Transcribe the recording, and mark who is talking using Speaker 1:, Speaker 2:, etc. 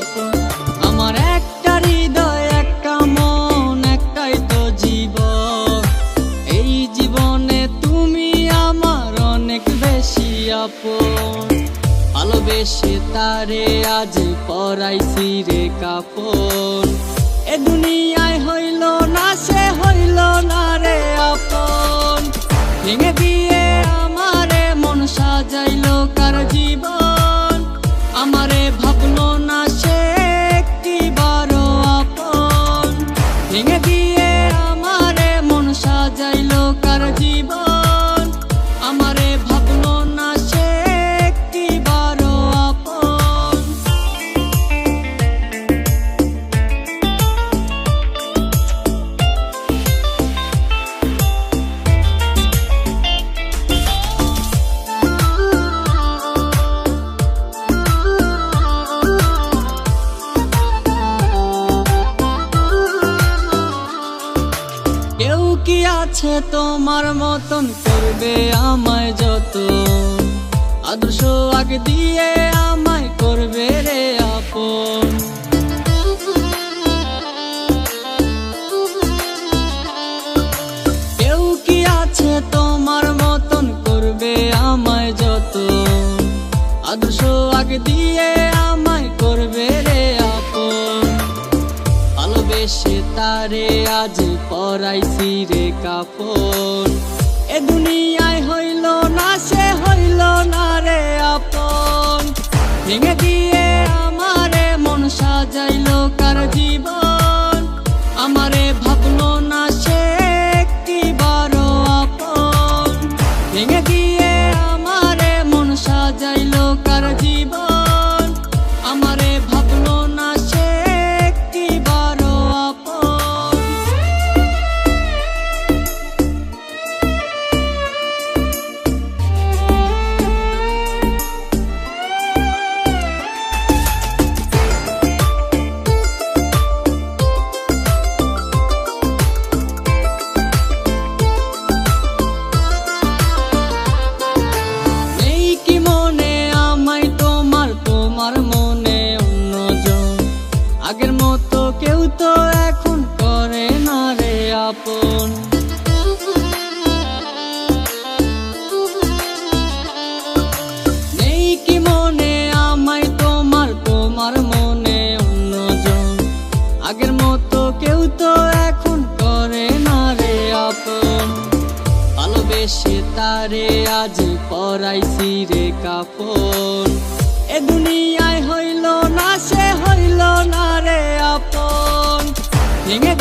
Speaker 1: আপন আমার একটা হৃদয়, একটা মন, একটাই তো জীবন। এই জীবনে তুমি আমার অনেক বেশি আপন। ভালোবেসে তারে আজ পরাইছি রে কাপন। এ দুনিয়ায় হইল না, সে হইল না রে কি আছে তোমার মতন করবে আমায় যত? আদর্শ আগে দিয়ে আমায় করবে রে আপন। কেউ কি আছে তোমার মতন করবে আমায় যত? আদর্শ আগে দিয়ে তারে আজ পরাইছি রে কাপন। এ দুনিয়ায় হইল না, সে হইল না রে আপন। ভেঙে দিয়ে আমারে মন সাজাইল কার জীবন? আগের মতো কেউ তো এখন ভালোবেসে তারে আজ পরাইছি রে কাপন। এ দুনিয়ায় হইল না, সে হইল না রে আপন। ভেঙে